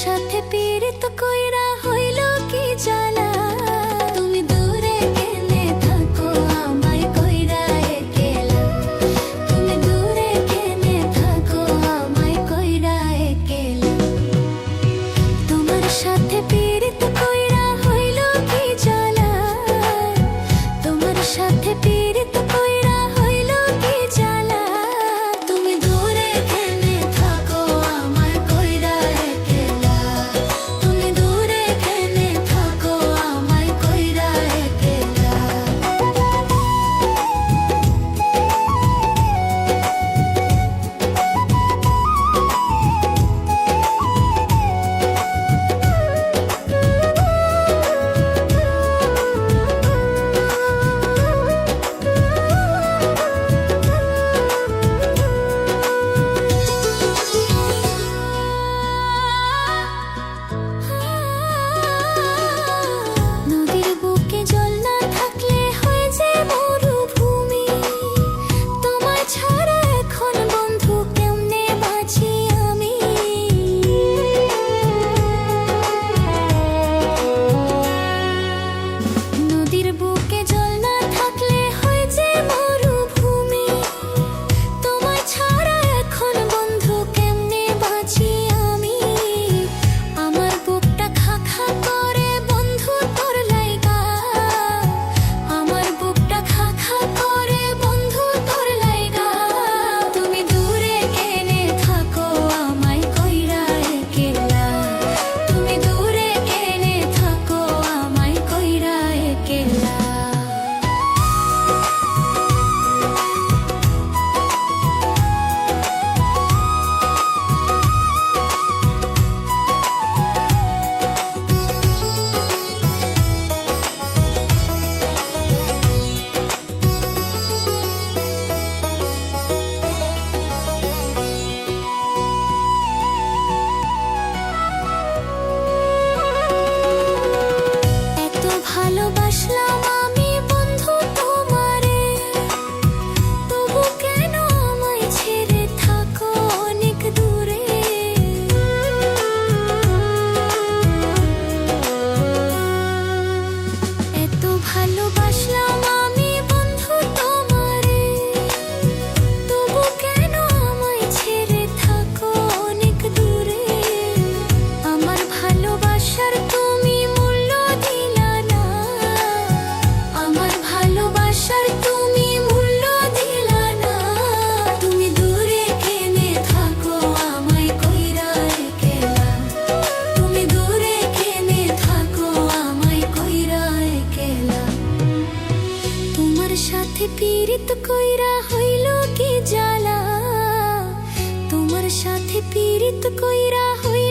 সাথে পীড়িত কইরা প্রীত কইরা হইল কি জ্বালা? তোমার সাথে পীড়িত কইরা হইল